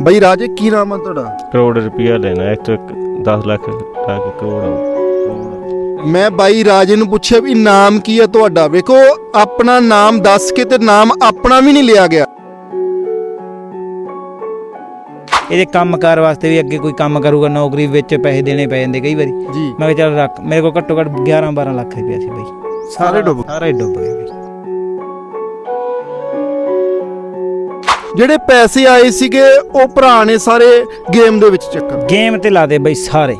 ਬਈ ਰਾਜੇ ਕੀ ਨਾਮ ਆ ਤੁਹਾਡਾ? ਕਰੋੜ ਰੁਪਇਆ ਲੈਣਾ ਇਸ ਤੋਂ 10 ਲੱਖ ਲਾ ਕੇ ਕਰੋੜ ਆਊ ਮੈਂ ਬਾਈ ਰਾਜੇ ਨੂੰ ਪੁੱਛਿਆ ਵੀ ਨਾਮ ਕੀ ਹੈ ਤੁਹਾਡਾ? ਵੇਖੋ ਆਪਣਾ ਨਾਮ ਦੱਸ ਕੇ ਤੇ ਨਾਮ ਆਪਣਾ ਵੀ ਨਹੀਂ ਲਿਆ ਗਿਆ। ਇਹਦੇ ਕੰਮਕਾਰ ਵਾਸਤੇ ਵੀ ਅੱਗੇ ਕੋਈ ਕੰਮ ਕਰੂਗਾ ਨੌਕਰੀ ਵਿੱਚ ਪੈਸੇ ਦੇਣੇ ਪੈ ਜਾਂਦੇ ਕਈ ਵਾਰੀ। ਜੀ। ਮੈਂ ਕਿਹਾ ਚੱਲ ਰੱਖ ਮੇਰੇ ਕੋਲ ਘੱਟੋ ਘੱਟ 11 12 ਲੱਖ ਰੁਪਇਆ ਸੀ ਬਈ। ਸਾਰੇ ਡੁੱਬ। ਸਾਰੇ ਡੁੱਬ ਗਏ ਬਈ। ਜਿਹੜੇ ਪੈਸੇ ਆਏ ਸੀਗੇ ਉਹ ਭਰਾ ਨੇ ਸਾਰੇ ਗੇਮ ਦੇ ਵਿੱਚ ਚੱਕਰ ਗੇਮ ਤੇ ਲਾ ਦੇ ਬਈ ਸਾਰੇ।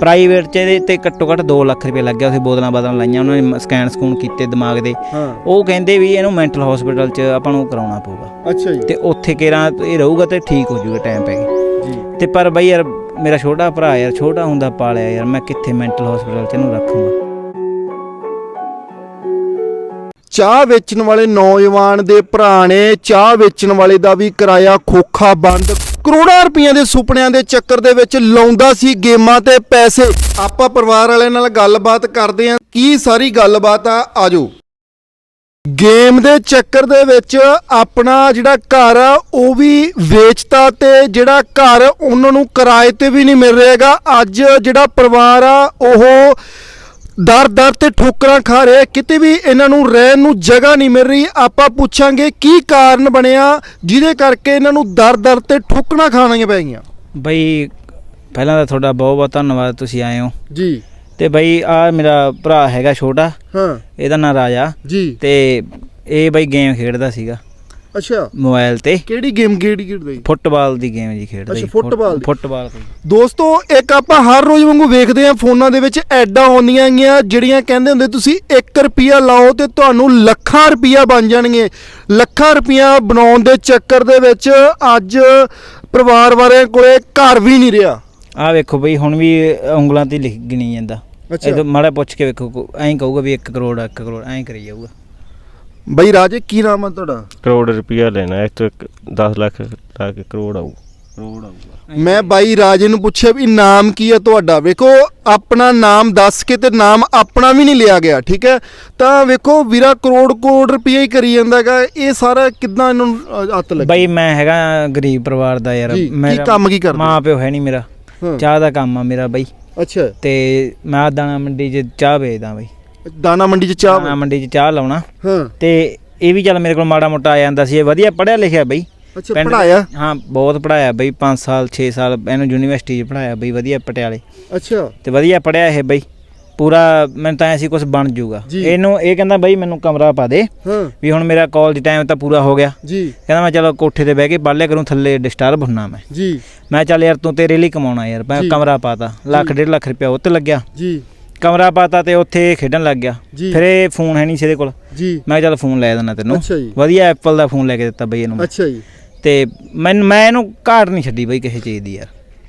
ਪ੍ਰਾਈਵੇਟ ਚ ਇਹਦੇ ਤੇ ਘੱਟੋ ਘੱਟ 2 ਲੱਖ ਰੁਪਏ ਲੱਗਿਆ ਉਸੇ ਬੋਤਲਾਂ ਬਾਦਲਾਂ ਲਾਈਆਂ ਉਹਨਾਂ ਨੇ ਸਕੈਨ ਸਕੂਨ ਕੀਤੇ ਦਿਮਾਗ ਦੇ। ਉਹ ਕਹਿੰਦੇ ਵੀ ਇਹਨੂੰ ਮੈਂਟਲ ਹਸਪੀਟਲ ਚ ਆਪਾਂ ਨੂੰ ਕਰਾਉਣਾ ਪਊਗਾ। ਅੱਛਾ ਜੀ। ਤੇ ਉੱਥੇ ਕਿਹੜਾ ਇਹ ਰਹੂਗਾ ਤੇ ਠੀਕ ਹੋ ਜਾਊਗਾ ਟਾਈਮ ਪੈ ਗਿਆ। ਜੀ। ਤੇ ਪਰ ਬਈ ਯਾਰ ਮੇਰਾ ਛੋਟਾ ਭਰਾ ਯਾਰ ਛੋਟਾ ਹੁੰਦਾ ਪਾਲਿਆ ਯਾਰ ਮੈਂ ਕਿੱਥੇ ਮੈਂਟਲ ਹਸਪੀਟਲ ਚ ਇਹਨੂੰ ਰੱਖੂੰਗਾ? ਚਾਹ ਵੇਚਣ ਵਾਲੇ ਨੌਜਵਾਨ ਦੇ ਭਰਾ ਨੇ ਚਾਹ ਵੇਚਣ ਵਾਲੇ ਦਾ ਵੀ ਕਰਾਇਆ ਖੋਖਾ ਬੰਦ। ਕਰੋੜਾਂ ਰੁਪਈਆਂ ਦੇ ਸੁਪਨਿਆਂ ਦੇ ਚੱਕਰ ਦੇ ਵਿੱਚ ਲਾਉਂਦਾ ਸੀ ਗੇਮਾਂ ਤੇ ਪੈਸੇ। ਆਪਾਂ ਪਰਿਵਾਰ ਵਾਲਿਆਂ ਨਾਲ ਗੱਲਬਾਤ ਕਰਦੇ ਆਂ ਕੀ ਸਾਰੀ ਗੱਲਬਾਤ ਆ? ਆਜੋ। ਗੇਮ ਦੇ ਚੱਕਰ ਦੇ ਵਿੱਚ ਆਪਣਾ ਜਿਹੜਾ ਘਰ ਆ, ਉਹ ਵੀ ਵੇਚਤਾ ਤੇ ਜਿਹੜਾ ਘਰ ਉਹਨਾਂ ਨੂੰ ਕਿਰਾਏ ਤੇ ਵੀ ਨਹੀਂ ਮਿਲ ਰਿਹਾਗਾ ਅੱਜ ਜਿਹੜਾ ਪਰਿਵਾਰ ਆ, ਉਹ ਦਰ ਦਰ ਤੇ ਠੋਕਰਾਂ ਖਾ ਰਹੇ ਕਿਤੇ ਵੀ ਇਹਨਾਂ ਨੂੰ ਰਹਿਣ ਨੂੰ ਜਗ੍ਹਾ ਨਹੀਂ ਮਿਲ ਰਹੀ ਆਪਾਂ ਪੁੱਛਾਂਗੇ ਕੀ ਕਾਰਨ ਬਣਿਆ ਜਿਹਦੇ ਕਰਕੇ ਇਹਨਾਂ ਨੂੰ ਦਰ ਦਰ ਤੇ ਠੋਕਰਾਂ ਖਾਣੀਆਂ ਪੈ ਗਈਆਂ। ਬਈ ਪਹਿਲਾਂ ਤਾਂ ਤੁਹਾਡਾ ਬਹੁਤ ਬਹੁਤ ਧੰਨਵਾਦ ਤੁਸੀਂ ਆਏ ਹੋ। ਜੀ। ਤੇ ਬਈ ਆ ਮੇਰਾ ਭਰਾ ਹੈਗਾ ਛੋਟਾ। ਹਾਂ। ਇਹਦਾ ਨਾਂ ਰਾਜਾ। ਜੀ। ਤੇ ਇਹ ਬਈ ਗੇਮ ਖੇਡਦਾ ਸੀਗਾ। ਅੱਛਾ। ਮੋਬਾਈਲ ਤੇ। ਕਿਹੜੀ ਗੇਮ ਕਿਹੜੀ ਖੇਡਦੇ ਫੁੱਟਬਾਲ ਦੀ ਗੇਮ ਜੀ ਖੇਡਦਾ ਅੱਛਾ। ਫੁੱਟਬਾਲ ਦੀ। ਫੁੱਟਬਾਲ ਦੀ। ਦੋਸਤੋ ਇੱਕ ਆਪਾਂ ਹਰ ਰੋਜ਼ ਵਾਂਗੂ ਵੇਖਦੇ ਆਂ ਫੋਨਾਂ ਦੇ ਵਿੱਚ ਐਡਾਂ ਆਉਂਦੀਆਂ ਗੀਆਂ ਜਿਹੜੀਆਂ ਕਹਿੰਦੇ ਹੁੰਦੇ ਤੁਸੀਂ 1 ਰੁਪਿਆ ਲਾਓ ਤੇ ਤੁਹਾਨੂੰ ਲੱਖਾਂ ਰੁਪਿਆ ਬਣ ਜਾਣਗੇ। ਲੱਖਾਂ ਰੁਪਿਆ ਬਣਾਉਣ ਦੇ ਚੱਕਰ ਦੇ ਵਿੱਚ ਅੱਜ ਪਰਿਵਾਰ ਵਾਲਿਆਂ ਕੋਲੇ ਘਰ ਵੀ ਨਹੀਂ ਰਿਹਾ। ਆ ਵੇਖੋ ਬਈ ਹੁਣ ਵੀ ਉਂਗਲਾਂ ਤੇ ਲਿਖ ਗਿਣੀ ਜਾਂਦਾ। ਅੱਛਾ। ਇਹ ਮਾੜਾ ਪੁੱਛ ਕੇ ਵੇਖੋ ਕੋ- ਐਂ ਕਹੂਗਾ ਵੀ 1 ਕਰੋੜ 1 ਕਰੋੜ ਐਂ ਕਰੀ ਜਾਊਗਾ। ਬਈ ਰਾਜੇ ਕੀ ਨਾਮ ਆ ਤੁਹਾਡਾ? ਕਰੋੜ ਰੁਪਇਆ ਲੈਣਾ ਇਸ ਤੋਂ 10 ਲੱਖ ਲਾ ਕੇ ਕਰੋੜ ਆਊ। ਕਰੋੜ ਆਊਗਾ। ਮੈਂ ਬਾਈ ਰਾਜੇ ਨੂੰ ਪੁੱਛਿਆ ਵੀ ਨਾਮ ਕੀ ਹੈ ਤੁਹਾਡਾ? ਵੇਖੋ ਆਪਣਾ ਨਾਮ ਦੱਸ ਕੇ ਤੇ ਨਾਮ ਆਪਣਾ ਵੀ ਨਹੀਂ ਲਿਆ ਗਿਆ ਠੀਕ ਹੈ? ਤਾਂ ਵੇਖੋ ਵੀਰਾ ਕਰੋੜ ਕਰੋੜ ਰੁਪਏ ਹੀ ਕਰੀ ਜਾਂਦਾਗਾ ਇਹ ਸਾਰਾ ਕਿੱਦਾਂ ਇਹਨਾਂ ਨੂੰ ਅੱਤ ਲੱਗੀ? ਬਈ ਮੈਂ ਹੈਗਾ ਗਰੀਬ ਪਰਿਵਾਰ ਦਾ ਯਾਰ। ਜੀ, ਕੀ ਕੰਮ ਕੀ ਕਰਦੇ? ਮਾਂ ਪਿਓ ਹੈ ਨਹੀਂ ਮੇਰਾ। ਚਾਹ ਦਾ ਕੰਮ ਆ ਮੇਰਾ ਬਈ। ਅੱਛਾ। ਤੇ ਮੈਂ ਦਾਣਾ ਮੰਡੀ 'ਚ ਚਾਹ ਵੇਚਦਾ ਬਈ। ਦਾਣਾ ਮੰਡੀ ਚ ਚਾਹ ਦਾਣਾ ਮੰਡੀ 'ਚ ਚਾਹ ਲਾਉਣਾ। ਹਾਂ। ਤੇ ਇਹ ਵੀ ਚੱਲ ਮੇਰੇ ਕੋਲ ਮਾੜਾ ਮੋਟਾ ਆ ਜਾਂਦਾ ਸੀ। ਇਹ ਵਧੀਆ ਪੜਿਆ ਲਿਖਿਆ ਬਈ। ਅੱਛਾ ਪਿੰਡ- ਹਾਂ ਬਹੁਤ ਪੜਾਇਆ ਬਈ। 5 ਸਾਲ 6 ਸਾਲ ਇਹਨੂੰ ਯੂਨੀਵਰਸਿਟੀ 'ਚ ਪੜਾਇਆ ਬਈ ਵਧੀਆ ਪਟਿਆਲੇ। ਅੱਛਾ। ਤੇ ਵਧੀਆ ਪੜਿਆ ਇਹ ਬਈ। ਪੂਰਾ ਮੈਨੂੰ ਤਾਂ ਐ ਸੀ ਕੁਝ ਬਣ ਜਾਊਗਾ। ਜੀ। ਇਹਨੂੰ ਇਹ ਕਹਿੰਦਾ ਬਈ ਮੈਨੂੰ ਕਮਰਾ ਪਾ ਦੇ। ਹਾਂ। ਵੀ ਹੁਣ ਮੇਰਾ ਕਾਲਜ ਟਾਈਮ ਤਾਂ ਪੂਰਾ ਹੋ ਗਿਆ। ਜੀ। ਕਹਿੰਦਾ ਮੈਂ ਚਲੋ ਕੋਠੇ ਤੇ ਬਹਿ ਕੇ ਪੜ੍ਹ ਲਿਆ ਕਰੂੰ ਥੱਲੇ ਡਿਸਟਰਬ ਹੁੰਨਾ ਮੈਂ। ਜੀ। ਮੈਂ ਚੱਲ ਯਾਰ ਤੂੰ ਤੇਰੇ ਲਈ ਕਮਾਉਣਾ ਯਾਰ। ਮੈਂ ਜੀ। ਕਮਰਾ ਪਾਤਾ ਲੱਖ ਡੇਢ ਲੱਖ ਰੁਪਇਆ ਉੱਤੇ ਲੱਗਿਆ। ਜੀ। ਕਮਰਾ ਪਾਤਾ ਤੇ ਉੱਥੇ ਖੇਡਣ ਲੱਗ ਗਿਆ। ਜੀ। ਫਿਰ ਇਹ ਫੋਨ ਹੈ ਨਹੀਂ ਸੀ ਇਹਦੇ ਕੋਲ। ਜੀ। ਮੈਂ ਕਿਹਾ ਚੱਲ ਫੋਨ ਲੈ ਦੇਣਾ ਤੈਨੂੰ। ਅੱਛਾ ਜੀ। ਵਧੀਆ ਐਪਲ ਦਾ ਫੋਨ ਲੈ ਕੇ ਦਿੱਤਾ ਬਈ ਇਹਨੂੰ ਮੈਂ। ਅੱਛਾ ਜੀ। ਤੇ ਮੈਂ ਮੈਂ ਇਹਨੂੰ ਘਾਟ ਨਹੀਂ ਛੱਡੀ ਬਈ ਕਿਸੇ ਚੀਜ਼ ਦੀ ਯਾਰ।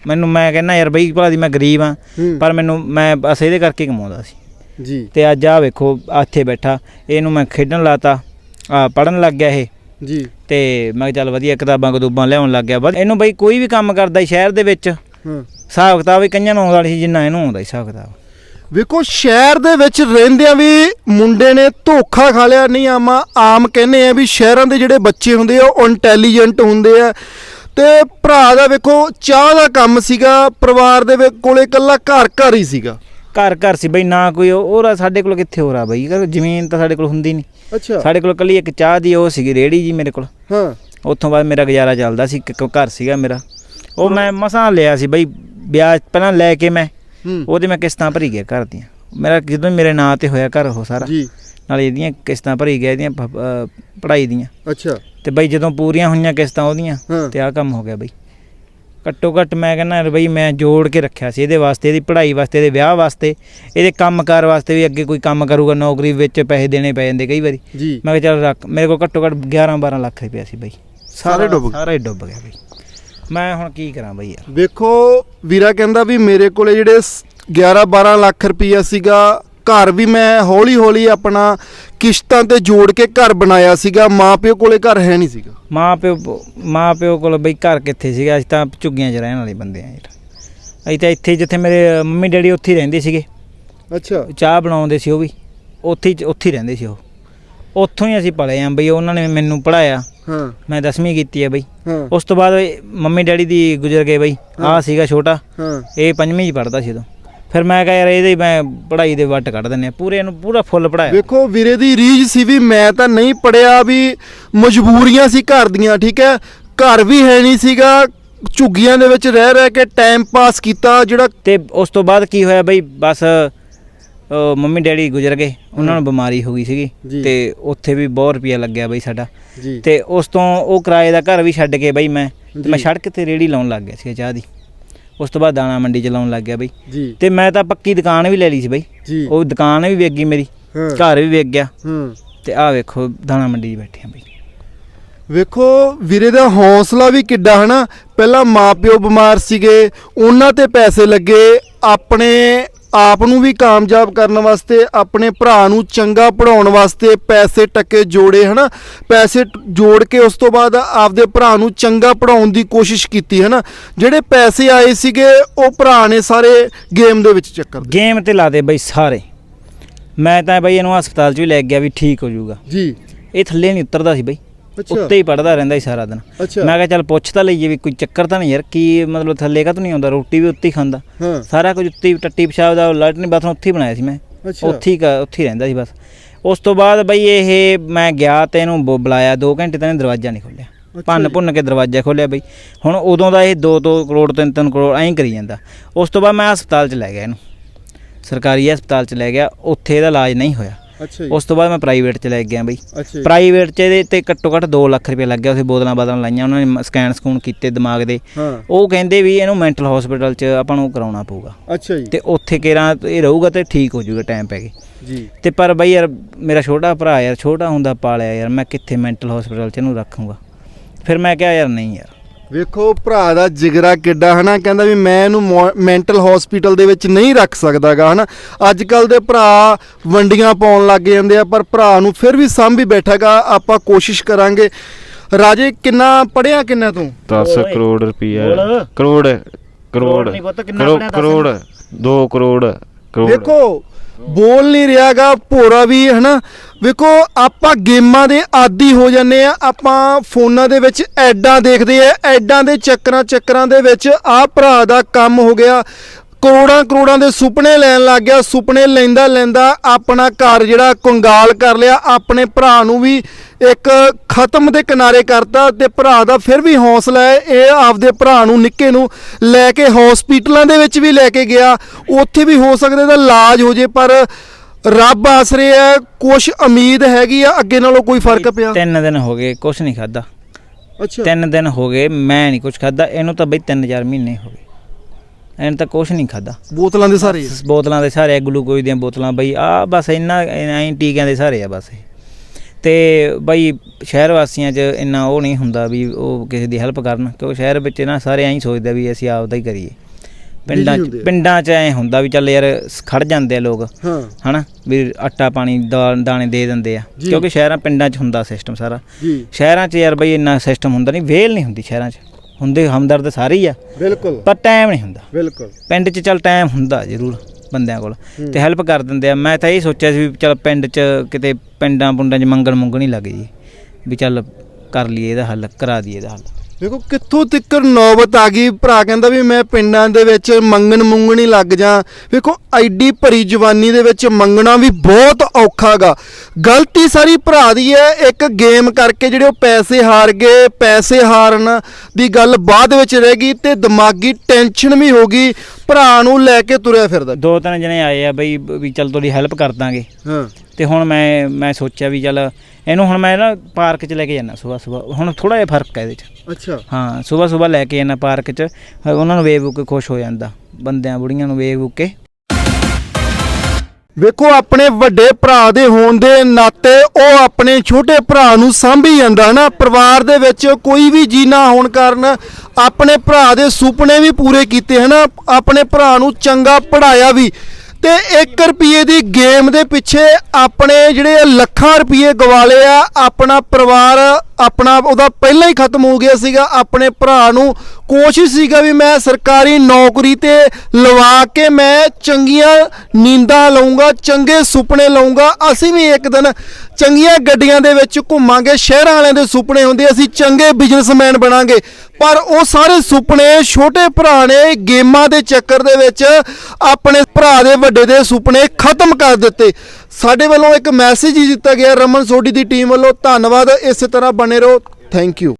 ਮੈਨੂੰ ਮੈਂ ਕਹਿੰਦਾ ਯਾਰ ਬਈ ਭਲਾ ਦੀ ਮੈਂ ਗਰੀਬ ਆ ਹੂੰ। ਪਰ ਮੈਨੂੰ ਮੈਂ ਬਸ ਇਹਦੇ ਕਰਕੇ ਕਮਾਉਂਦਾ ਸੀ। ਜੀ। ਤੇ ਅੱਜ ਆ ਵੇਖੋ ਇੱਥੇ ਬੈਠਾ। ਇਹਨੂੰ ਮੈਂ ਖੇਡਣ ਲਾਤਾ। ਆ ਪੜਨ ਲੱਗ ਗਿਆ ਇਹ। ਜੀ। ਤੇ ਮੈਂ ਕਿਹਾ ਚੱਲ ਵਧੀਆ ਕਿਤਾਬਾਂ ਕਦੂਬਾਂ ਲਿਆਉਣ ਲੱਗ ਗਿਆ। ਬਸ ਇਹਨੂੰ ਬਈ ਕੋਈ ਵੀ ਕੰਮ ਕਰਦਾ ਸੀ ਸ਼ਹਿਰ ਦੇ ਵਿੱਚ। ਹਾਂ। ਹਿਸਾਬ ਕਿਤਾਬ ਵੀ ਕਈਆਂ ਨੂੰ ਆਉਂਦਾ ਨਹੀਂ ਸੀ ਜਿੰਨਾ ਇਹਨੂੰ ਆਉਂਦਾ ਸੀ ਹਿਸਾਬ ਕਿਤਾਬ। ਵੇਖੋ ਸ਼ਹਿਰ ਦੇ ਵਿੱਚ ਰਹਿੰਦਿਆਂ ਵੀ ਮੁੰਡੇ ਨੇ ਧੋਖਾ ਖਾ ਲਿਆ। ਨਹੀਂ ਆਮਾ ਆਮ ਕਹਿੰਦੇ ਆ ਵੀ ਸ਼ਹਿਰਾਂ ਦੇ ਜਿਹੜੇ ਬੱਚੇ ਹੁੰਦੇ ਆ ਉਹ ਇੰਟੈਲੀਜੈਂਟ ਹੁੰਦੇ ਆ। ਤੇ ਭਰਾ ਦਾ ਵੇਖੋ ਚਾਹ ਦਾ ਕੰਮ ਸੀਗਾ ਪਰਿਵਾਰ ਦੇ ਵੇ- ਕੋਲੇ ਇਕੱਲਾ ਘਰ ਘਰ ਹੀ ਸੀਗਾ। ਘਰ ਘਰ ਸੀ ਬਈ ਨਾ ਕੋਈ ਉਹ ਸਾਡੇ ਕੋਲ ਕਿੱਥੇ ਹੋ ਰਿਹਾ ਬਈ? ਜ਼ਮੀਨ ਤਾਂ ਸਾਡੇ ਕੋਲ ਹੁੰਦੀ ਨਹੀਂ। ਅੱਛਾ। ਸਾਡੇ ਕੋਲ ਕੱਲੀ ਇੱਕ ਚਾਹ ਦੀ ਉਹ ਸੀਗੀ ਰੇੜੀ ਜੀ ਮੇਰੇ ਕੋਲ। ਹਾਂ। ਉੱਥੋਂ ਬਾਅਦ ਮੇਰਾ ਗੁਜ਼ਾਰਾ ਚੱਲਦਾ ਸੀ ਇੱਕ ਘਰ ਸੀਗਾ ਮੇਰਾ। ਉਹ ਮੈਂ ਮਸਾਂ ਲਿਆ ਸੀ ਬਈ ਵਿਆਜ ਪਹਿਲਾਂ ਲੈ ਕੇ ਮੈਂ ਉਹਦੇ ਮੈਂ ਕਿਸ਼ਤਾਂ ਭਰੀ ਗਿਆ ਘਰ ਦੀਆਂ। ਮੇਰਾ ਜਦੋਂ ਮੇਰੇ ਨਾਂ ਤੇ ਹੋਇਆ ਘਰ ਉਹ ਸਾਰਾ। ਜੀ। ਨਾਲ ਇਹਦੀਆਂ ਕਿਸ਼ਤਾਂ ਭਰੀ ਗਿਆ ਇਹਦੀਆਂ ਪੜ੍ਹਾਈ ਦੀਆਂ। ਅੱਛਾ। ਤੇ ਬਈ ਜਦੋਂ ਪੂਰੀਆਂ ਹੋਈਆਂ ਕਿਸ਼ਤਾਂ ਉਹਦੀਆਂ। ਤੇ ਆਹ ਕੰਮ ਹੋ ਗਿਆ ਬਈ। ਘੱਟੋ ਘੱਟ ਮੈਂ ਕਹਿੰਦਾ ਬਈ ਮੈਂ ਜੋੜ ਕੇ ਰੱਖਿਆ ਸੀ ਇਹਦੇ ਵਾਸਤੇ ਇਹਦੀ ਪੜ੍ਹਾਈ ਵਾਸਤੇ ਇਹਦੇ ਵਿਆਹ ਵਾਸਤੇ ਇਹਦੇ ਕੰਮਕਾਰ ਵਾਸਤੇ ਵੀ ਅੱਗੇ ਕੋਈ ਕੰਮ ਕਰੂਗਾ ਨੌਕਰੀ ਵਿੱਚ ਪੈਸੇ ਦੇਣੇ ਪੈ ਜਾਂਦੇ ਕਈ ਵਾਰੀ। ਮੈਂ ਕਿਹਾ ਚੱਲ ਰੱਖ ਮੇਰੇ ਕੋਲ ਘੱਟੋ ਘੱਟ 11 12 ਲੱਖ ਰੁਪਇਆ ਸੀ ਬਈ। ਸਾਰੇ ਡੁੱਬ ਗਏ। ਸਾਰਾ ਡੁੱਬ ਗਿਆ ਬਈ। ਮੈਂ ਹੁਣ ਕੀ ਕਰਾਂ ਬਈ ਯਾਰ? ਵੇਖੋ ਵੀਰਾ ਕਹਿੰਦਾ ਵੀ ਮੇਰੇ ਕੋਲੇ ਜਿਹੜੇ 11 12 ਲੱਖ ਰੁਪਈਆ ਸੀਗਾ ਘਰ ਵੀ ਮੈਂ ਹੌਲੀ ਹੌਲੀ ਆਪਣਾ ਕਿਸ਼ਤਾਂ ਤੇ ਜੋੜ ਕੇ ਘਰ ਬਣਾਇਆ ਸੀਗਾ ਮਾਪਿਓ ਕੋਲੇ ਘਰ ਹੈ ਨਹੀਂ ਸੀਗਾ। ਮਾਂ ਪਿਓ ਮਾਂ ਪਿਓ ਕੋਲ ਬਈ ਘਰ ਕਿੱਥੇ ਸੀਗਾ? ਅਸੀਂ ਤਾਂ ਝੁੱਗੀਆਂ 'ਚ ਰਹਿਣ ਵਾਲੇ ਬੰਦੇ ਆ ਯਾਰ। ਅਸੀਂ ਤਾਂ ਇੱਥੇ ਜਿੱਥੇ ਮੇਰੇ ਮੰਮੀ ਡੈਡੀ ਉੱਥੇ ਹੀ ਰਹਿੰਦੇ ਸੀਗੇ। ਅੱਛਾ। ਚਾਹ ਬਣਾਉਂਦੇ ਸੀ ਉਹ ਵੀ। ਉੱਥੇ ਹੀ ਉੱਥੇ ਹੀ ਰਹਿੰਦੇ ਸੀ ਉਹ। ਉੱਥੋਂ ਹੀ ਅਸੀਂ ਪਲੇ ਆਂ ਬਈ ਉਹਨਾਂ ਨੇ ਮੈਨੂੰ ਪੜਾਇਆ ਹਾਂ। ਮੈਂ 10ਵੀਂ ਕੀਤੀ ਹੈ ਬਈ। ਹਾਂ। ਉਸ ਤੋਂ ਬਾਅਦ ਮੰਮੀ ਡੈਡੀ ਦੀ ਗੁਜ਼ਰ ਗਏ ਬਈ। ਆਹ ਸੀਗਾ ਛੋਟਾ। ਹਾਂ। ਇਹ ਪੰਜਵੀਂ ਚ ਪੜਦਾ ਸੀ ਉਦੋਂ। ਫਿਰ ਮੈਂ ਕਿਹਾ ਯਾਰ ਇਹਦੇ ਮੈਂ ਪੜ੍ਹਾਈ ਦੇ ਵੱਟ ਕੱਢ ਦਿੰਨੇ ਆ ਪੂਰੇ ਇਹਨੂੰ ਪੂਰਾ ਫੁੱਲ ਪੜਾਇਆ ਵੇਖੋ ਵੀਰੇ ਦੀ ਰੀਝ ਸੀ ਵੀ ਮੈਂ ਤਾਂ ਨਹੀਂ ਪੜਿਆ ਵੀ ਮਜਬੂਰੀਆਂ ਸੀ ਘਰ ਦੀਆਂ ਠੀਕ ਹੈ? ਘਰ ਵੀ ਹੈ ਨਹੀਂ ਸੀਗਾ। ਝੁੱਗੀਆਂ ਦੇ ਵਿੱਚ ਰਹਿ ਰਹਿ ਕੇ ਟਾਈਮ ਪਾਸ ਕੀਤਾ ਜਿਹੜਾ ਤੇ ਉਸ ਤੋਂ ਬਾਅਦ ਕੀ ਹੋਇਆ ਬਈ? ਬਸ ਅਹ ਮੰਮੀ ਡੈਡੀ ਗੁਜ਼ਰ ਗਏ ਉਹਨਾਂ ਨੂੰ ਬਿਮਾਰੀ ਹੋ ਗਈ ਜੀ। ਸੀਗੀ ਤੇ ਉੱਥੇ ਵੀ ਬਹੁਤ ਰੁਪਿਆ ਲੱਗਿਆ ਬਈ ਸਾਡਾ। ਜੀ। ਤੇ ਉਸ ਤੋਂ ਉਹ ਕਿਰਾਏ ਦਾ ਘਰ ਵੀ ਛੱਡ ਕੇ ਬਈ ਮੈਂ ਤੇ ਮੈਂ ਜੀ। ਸੜਕ ਤੇ ਰੇੜੀ ਲਾਉਣ ਲੱਗ ਗਿਆ ਸੀ ਚਾਹ ਦੀ। ਉਸ ਤੋਂ ਬਾਅਦ ਦਾਣਾ ਮੰਡੀ ਚ ਲਾਉਣ ਲੱਗ ਗਿਆ ਬਈ। ਜੀ। ਤੇ ਮੈਂ ਤਾਂ ਪੱਕੀ ਦੁਕਾਨ ਵੀ ਲੈ ਲਈ ਸੀ ਬਈ। ਜੀ। ਉਹ ਦੁਕਾਨ ਵੀ ਵਿਕ ਗਈ ਮੇਰੀ ਹਾਂ। ਘਰ ਵੀ ਵਿਕ ਗਿਆ। ਹੂੰ। ਤੇ ਆਹ ਵੇਖੋ ਦਾਣਾ ਮੰਡੀ 'ਚ ਬੈਠੇ ਆ ਬਈ। ਵੇਖੋ ਵੀਰੇ ਦਾ ਹੌਸਲਾ ਵੀ ਕਿੱਡਾ ਹਨਾ। ਪਹਿਲਾਂ ਮਾਪਿਓ ਬਿਮਾਰ ਸੀਗੇ ਉਹਨਾਂ ਤੇ ਪੈਸੇ ਲੱਗੇ ਆਪਣੇ ਆਪ ਨੂੰ ਵੀ ਕਾਮਯਾਬ ਕਰਨ ਵਾਸਤੇ ਆਪਣੇ ਭਰਾ ਨੂੰ ਚੰਗਾ ਪੜਾਉਣ ਵਾਸਤੇ ਪੈਸੇ ਟੱਕੇ ਜੋੜੇ ਹਨਾ? ਪੈਸੇ ਜੋੜ ਕੇ ਉਸ ਤੋਂ ਬਾਅਦ ਆਪਦੇ ਭਰਾ ਨੂੰ ਚੰਗਾ ਪੜਾਉਣ ਦੀ ਕੋਸ਼ਿਸ਼ ਕੀਤੀ ਹਨਾ? ਜਿਹੜੇ ਪੈਸੇ ਆਏ ਸੀਗੇ ਉਹ ਭਰਾ ਨੇ ਸਾਰੇ ਗੇਮ ਦੇ ਵਿੱਚ ਚੱਕਰ ਦਿੱਤੇ। ਗੇਮ ਤੇ ਲਾ ਦੇ ਬਈ ਸਾਰੇ। ਮੈਂ ਤਾਂ ਬਈ ਇਹਨੂੰ ਹਸਪਤਾਲ 'ਚ ਵੀ ਲੈ ਗਿਆ ਵੀ ਠੀਕ ਹੋ ਜਾਊਗਾ। ਜੀ। ਇਹ ਥੱਲੇ ਨਹੀਂ ਉਤਰਦਾ ਸੀ ਬਈ। ਉੱਤੇ ਹੀ ਪੜਦਾ ਰਹਿੰਦਾ ਸੀ ਸਾਰਾ ਦਿਨ। ਮੈਂ ਕਿਹਾ ਚੱਲ ਪੁੱਛ ਤਾਂ ਲਈਏ ਵੀ ਕੋਈ ਚੱਕਰ ਤਾਂ ਨਹੀਂ ਯਾਰ ਕੀ ਮਤਲਬ ਥੱਲੇ ਕਾ ਨਹੀਂ ਆਉਂਦਾ ਰੋਟੀ ਵੀ ਉੱਤੇ ਹੀ ਖਾਂਦਾ। ਸਾਰਾ ਕੁਝ ਉੱਤੇ ਹੀ ਟੱਟੀ ਪਿਸ਼ਾਬ ਦਾ ਲੈਟਰਿਨ ਬਾਥਰੂਮ ਉੱਥੇ ਹੀ ਬਣਾਇਆ ਸੀ ਮੈਂ। ਉੱਥੇ ਹੀ ਉੱਥੇ ਹੀ ਰਹਿੰਦਾ ਸੀ ਬਸ। ਉਸ ਤੋਂ ਬਾਅਦ ਬਈ ਇਹ ਮੈਂ ਗਿਆ ਤੇ ਇਹਨੂੰ ਬ- ਬੁਲਾਇਆ 2 ਘੰਟੇ ਤਾਂ ਇਹਨੇ ਦਰਵਾਜ਼ਾ ਨਹੀਂ ਖੋਲਿਆ ਭੰਨ। ਭੁੰਨ ਕੇ ਦਰਵਾਜ਼ਾ ਖੋਲਿਆ ਬਈ। ਹੁਣ ਉਦੋਂ ਦਾ ਇਹ 2-2 ਕਰੋੜ 3-3 ਕਰੋੜ ਐਂ ਕਰੀ ਜਾਂਦਾ। ਉਸ ਤੋਂ ਬਾਅਦ ਮੈਂ ਹਸਪਤਾਲ 'ਚ ਲੈ ਗਿਆ ਇਹਨੂੰ। ਸਰਕਾਰੀ ਹਸਪਤਾਲ 'ਚ ਲੈ ਗਿਆ ਉੱਥੇ ਇਹਦਾ ਇਲਾਜ ਨਹੀਂ ਹੋਇਆ। ਅੱਛਾ ਜੀ। ਉਸ ਤੋਂ ਬਾਅਦ ਮੈਂ ਪ੍ਰਾਈਵੇਟ 'ਚ ਲੈ ਗਿਆ ਬਈ। ਅੱਛਾ ਜੀ। ਪ੍ਰਾਈਵੇਟ 'ਚ ਇਹਦੇ ਤੇ ਘੱਟੋ ਘੱਟ 2 ਲੱਖ ਰੁਪਏ ਲੱਗਿਆ ਉਸੇ ਬੋਤਲਾਂ ਬਾਦਲਾਂ ਲਾਈਆਂ ਉਹਨਾਂ ਨੇ ਸਕੈਨ ਸਕੂਨ ਕੀਤੇ ਦਿਮਾਗ ਦੇ। ਉਹ ਕਹਿੰਦੇ ਵੀ ਇਹਨੂੰ ਮੈਂਟਲ ਹਸਪੀਟਲ 'ਚ ਆਪਾਂ ਨੂੰ ਕਰਾਉਣਾ ਪਊਗਾ। ਅੱਛਾ ਜੀ। ਤੇ ਉੱਥੇ ਕਿਹੜਾ ਇਹ ਰਹੂਗਾ ਤੇ ਠੀਕ ਹੋ ਜਾਊਗਾ ਟਾਈਮ ਪੈ ਕੇ। ਜੀ। ਤੇ ਪਰ ਬਈ ਯਾਰ ਮੇਰਾ ਛੋਟਾ ਭਰਾ ਯਾਰ ਛੋਟਾ ਹੁੰਦਾ ਪਾਲਿਆ ਯਾਰ ਮੈਂ ਕਿੱਥੇ ਮੈਂਟਲ ਹਸਪੀਟਲ 'ਚ ਇਹਨੂੰ ਰੱਖੂੰਗਾ। ਫਿਰ ਮੈਂ ਕਿਹਾ ਯਾਰ ਨਹੀਂ ਯਾਰ ਵੇਖੋ ਭਰਾ ਦਾ ਜਿਗਰਾ ਕਿੱਡਾ ਹਨਾ? ਕਹਿੰਦਾ ਵੀ ਮੈਂ ਇਹਨੂੰ ਮੈਂਟਲ ਹਸਪੀਟਲ ਦੇ ਵਿੱਚ ਨਹੀਂ ਰੱਖ ਸਕਦਾਗਾ ਹਨਾ? ਅੱਜ ਕੱਲ ਦੇ ਭਰਾ ਵੰਡੀਆਂ ਪਾਉਣ ਲੱਗ ਜਾਂਦੇ ਆ ਪਰ ਭਰਾ ਨੂੰ ਫਿਰ ਵੀ ਸਾਂਭੀ ਬੈਠਾਗਾ ਆਪਾਂ ਕੋਸ਼ਿਸ਼ ਕਰਾਂਗੇ। ਰਾਜੇ ਕਿੰਨਾ ਪੜਿਆ ਕਿੰਨਾ ਤੂੰ? 10 ਓਏ, ਕਰੋੜ ਰੁਪਈਆ। ਕਰੋੜ ਕਰੋੜ। ਕਰੋੜ 2 ਕਰੋੜ ਕਰੋੜ। ਵੇਖੋ ਬੋਲ ਨਹੀਂ ਰਿਹਾਗਾ, ਭੋਰਾ ਵੀ, ਹਨਾ? ਵੇਖੋ, ਆਪਾਂ ਗੇਮਾਂ ਦੇ ਆਦੀ ਹੋ ਜਾਂਦੇ ਆ, ਆਪਾਂ ਫੋਨਾਂ ਦੇ ਵਿੱਚ ਐਡਾਂ ਦੇਖਦੇ ਆ, ਐਡਾਂ ਦੇ ਚੱਕਰਾਂ ਚੱਕਰਾਂ ਦੇ ਵਿੱਚ ਆਹ ਭਰਾ ਦਾ ਕੰਮ ਹੋ ਗਿਆ। ਕਰੋੜਾਂ ਕਰੋੜਾਂ ਦੇ ਸੁਪਨੇ ਲੈਣ ਲੱਗ ਗਿਆ, ਸੁਪਨੇ ਲੈਂਦਾ ਲੈਂਦਾ ਆਪਣਾ ਘਰ ਜਿਹੜਾ ਕੰਗਾਲ ਕਰ ਲਿਆ, ਆਪਣੇ ਭਰਾ ਨੂੰ ਵੀ ਇੱਕ ਖਤਮ ਦੇ ਕਿਨਾਰੇ ਕਰਤਾ ਤੇ ਭਰਾ ਦਾ ਫਿਰ ਵੀ ਹੌਸਲਾ ਹੈ। ਇਹ ਆਪਦੇ ਭਰਾ ਨੂੰ ਨਿੱਕੇ ਨੂੰ ਲੈ ਕੇ ਹਸਪੀਟਲਾਂ ਦੇ ਵਿੱਚ ਵੀ ਲੈ ਕੇ ਗਿਆ। ਉੱਥੇ ਵੀ ਹੋ ਸਕਦਾ ਇਹਦਾ ਇਲਾਜ ਹੋ ਜੇ ਪਰ ਰੱਬ ਆਸਰੇ ਹੈ ਕੁਛ ਉਮੀਦ ਹੈਗੀ ਆ ਅੱਗੇ ਨਾਲੋਂ ਕੋਈ ਫ਼ਰਕ ਪਿਆ। ਤਿੰਨ ਦਿਨ ਹੋ ਗਏ ਕੁਛ ਨਹੀਂ ਖਾਦਾ ਅੱਛਾ। ਤਿੰਨ ਦਿਨ ਹੋ ਗਏ ਮੈਂ ਨਹੀਂ ਕੁਛ ਖਾਦਾ ਇਹਨੂੰ ਤਾਂ ਬਈ 3000 ਮਹੀਨੇ ਹੋ ਗਏ। ਇਹਨੇ ਤਾਂ ਕੁਛ ਨਹੀਂ ਖਾਦਾ ਬੋਤਲਾਂ ਦੇ ਸਾਰੇ। ਬੋਤਲਾਂ ਦੇ ਸਾਰੇ ਗਲੂਕੋਜ਼ ਦੀਆਂ ਬੋਤਲਾਂ ਬਈ ਆ ਬਸ ਇੰਨਾ ਐਂ ਟੀਕਿਆਂ ਦੇ ਸਾਰੇ ਆ ਬਸ ਇਹ। ਤੇ ਬਈ ਸ਼ਹਿਰ ਵਾਸੀਆਂ 'ਚ ਇੰਨਾ ਉਹ ਨਹੀਂ ਹੁੰਦਾ ਵੀ ਉਹ ਕਿਸੇ ਦੀ ਹੈਲਪ ਕਰਨ ਕਿਉਂਕਿ ਸ਼ਹਿਰ ਵਿੱਚ ਨਾ ਸਾਰੇ ਐਂ ਸੋਚਦੇ ਵੀ ਅਸੀਂ ਆਪਦਾ ਹੀ ਕਰੀਏ। ਪਿੰਡਾਂ 'ਚ। ਪਿੰਡਾਂ 'ਚ ਐਂ ਹੁੰਦਾ ਵੀ ਚੱਲ ਯਾਰ ਖੜ ਜਾਂਦੇ ਆ ਲੋਕ ਹਾਂ। ਹਨਾ? ਵੀ ਆਟਾ ਪਾਣੀ ਦਾਣੇ ਦੇ ਦਿੰਦੇ ਆ। ਕਿਉਂਕਿ ਸ਼ਹਿਰਾਂ ਪਿੰਡਾਂ 'ਚ ਹੁੰਦਾ ਸਿਸਟਮ ਸਾਰਾ। ਜੀ। ਸ਼ਹਿਰਾਂ 'ਚ ਯਾਰ ਬਈ ਇੰਨਾ ਸਿਸਟਮ ਹੁੰਦਾ ਨਹੀਂ ਵੇਲ ਨਹੀਂ ਹੁੰਦੀ ਸ਼ਹਿਰਾਂ 'ਚ। ਹੁੰਦੇ ਹਮਦਰਦ ਸਾਰੇ ਹੀ ਆ। ਬਿਲਕੁਲ। ਪਰ ਟਾਈਮ ਨਹੀਂ ਹੁੰਦਾ। ਬਿਲਕੁਲ। ਪਿੰਡ 'ਚ ਚੱਲ ਟਾਈਮ ਹੁੰਦਾ ਜ਼ਰੂਰ। ਬੰਦਿਆਂ ਕੋਲ। ਤੇ ਹੈਲਪ ਕਰ ਦਿੰਦੇ ਆ। ਮੈਂ ਤਾਂ ਇਹ ਸੋਚਿਆ ਸੀ ਵੀ ਚੱਲ ਪਿੰਡ 'ਚ ਕਿਤੇ ਪਿੰਡਾਂ ਪੁੰਡਾਂ 'ਚ ਮੰਗਣ ਮੁੰਗਣ ਹੀ ਲੱਗ ਜੀ ਵੀ ਚੱਲ ਕਰ ਲਈਏ ਇਹਦਾ ਹੱਲ ਕਰਾ ਦਈਏ ਇਹਦਾ ਹੱਲ। ਵੇਖੋ ਕਿੱਥੋਂ ਤਿੱਕਰ ਨੌਬਤ ਆ ਗਈ? ਭਰਾ ਕਹਿੰਦਾ ਵੀ ਮੈਂ ਪਿੰਡਾਂ ਦੇ ਵਿੱਚ ਮੰਗਣ ਮੁੰਗਣੀ ਲੱਗ ਜਾ। ਵੇਖੋ ਐਡੀ ਭਰੀ ਜਵਾਨੀ ਦੇ ਵਿੱਚ ਮੰਗਣਾ ਵੀ ਬਹੁਤ ਔਖਾਗਾ ਗਲਤੀ ਸਾਰੀ ਭਰਾ ਦੀ ਹੈ ਇੱਕ ਗੇਮ ਕਰਕੇ ਜਿਹੜੇ ਉਹ ਪੈਸੇ ਹਾਰ ਗਏ ਪੈਸੇ ਹਾਰਨ ਦੀ ਗੱਲ ਬਾਅਦ ਵਿੱਚ ਰਹਿ ਗਈ ਤੇ ਦਿਮਾਗੀ ਟੈਨਸ਼ਨ ਵੀ ਹੋ ਗਈ ਭਰਾ ਨੂੰ ਲੈ ਕੇ ਤੁਰਿਆ ਫਿਰਦਾ। ਦੋ ਤਿੰਨ ਜਣੇ ਆਏ ਆ ਬਈ ਵੀ ਚੱਲ ਤੁਹਾਡੀ ਹੈਲਪ ਕਰ ਦਾਂਗੇ। ਹਾਂ। ਤੇ ਹੁਣ ਮੈਂ ਮੈਂ ਸੋਚਿਆ ਵੀ ਚੱਲ ਇਹਨੂੰ ਹੁਣ ਮੈਂ ਨਾ ਪਾਰਕ 'ਚ ਲੈ ਕੇ ਜਾਣਾ ਸਵੇਰ ਸਵੇਰ ਹੁਣ ਥੋੜਾ ਜਿਹਾ ਫ਼ਰਕ ਹੈ ਇਹਦੇ 'ਚ। ਅੱਛਾ। ਹਾਂ ਸਵੇਰ ਸਵੇਰ ਲੈ ਕੇ ਜਾਣਾ ਪਾਰਕ 'ਚ। ਉਹਨਾਂ ਨੂੰ ਵੇਖ ਕੇ ਖੁਸ਼ ਹੋ ਜਾਂਦਾ ਬੰਦਿਆਂ ਬੁੜੀਆਂ ਨੂੰ ਵੇਖ ਵੂਖ ਕੇ। ਵੇਖੋ ਆਪਣੇ ਵੱਡੇ ਭਰਾ ਦੇ ਹੋਣ ਦੇ ਨਾਤੇ ਉਹ ਆਪਣੇ ਛੋਟੇ ਭਰਾ ਨੂੰ ਸਾਂਭੀ ਜਾਂਦਾ ਨਾ ਪਰਿਵਾਰ ਦੇ ਵਿੱਚ ਕੋਈ ਵੀ ਜੀ ਨਾ ਹੋਣ ਕਾਰਨ ਆਪਣੇ ਭਰਾ ਦੇ ਸੁਪਨੇ ਵੀ ਪੂਰੇ ਕੀਤੇ ਹਨਾ? ਆਪਣੇ ਭਰਾ ਨੂੰ ਚੰਗਾ ਪੜਾਇਆ ਵੀ। ਤੇ 1 ਰੁਪਏ ਦੀ ਗੇਮ ਦੇ ਪਿੱਛੇ ਆਪਣੇ ਜਿਹੜੇ ਲੱਖਾਂ ਰੁਪਏ ਗਵਾਲੇ ਆ, ਆਪਣਾ ਪਰਿਵਾਰ ਆਪਣਾ ਉਹਦਾ ਪਹਿਲਾਂ ਹੀ ਖਤਮ ਹੋ ਗਿਆ ਸੀਗਾ, ਆਪਣੇ ਭਰਾ ਨੂੰ। ਕੋਸ਼ਿਸ਼ ਸੀਗਾ ਵੀ ਮੈਂ ਸਰਕਾਰੀ ਨੌਕਰੀ ਤੇ ਲਵਾ ਕੇ ਮੈਂ ਚੰਗੀਆਂ ਨੀਂਦਾਂ ਲਵਾਂਗਾ ਚੰਗੇ ਸੁਪਨੇ ਲਵਾਂਗਾ ਅਸੀਂ ਵੀ ਇੱਕ ਦਿਨ ਚੰਗੀਆਂ ਗੱਡੀਆਂ ਦੇ ਵਿੱਚ ਘੁੰਮਾਂਗੇ, ਸ਼ਹਿਰਾਂ ਵਾਲਿਆਂ ਦੇ ਸੁਪਨੇ ਹੁੰਦੇ, ਅਸੀਂ ਚੰਗੇ ਬਿਜ਼ਨਸਮੈਨ ਬਣਾਂਗੇ। ਪਰ ਉਹ ਸਾਰੇ ਸੁਪਨੇ ਛੋਟੇ ਭਰਾ ਨੇ ਗੇਮਾਂ ਦੇ ਚੱਕਰ ਦੇ ਵਿੱਚ ਆਪਣੇ ਭਰਾ ਦੇ ਵੱਡੇ ਦੇ ਸੁਪਨੇ ਖਤਮ ਕਰ ਦਿੱਤੇ। ਸਾਡੇ ਵੱਲੋਂ ਇੱਕ ਮੈਸੇਜ ਹੀ ਦਿੱਤਾ ਗਿਆ। ਰਮਨ ਸੋਢੀ ਦੀ ਟੀਮ ਵੱਲੋਂ ਧੰਨਵਾਦ। ਇਸੇ ਤਰ੍ਹਾਂ ਬਣੇ ਰਹੋ। Thank you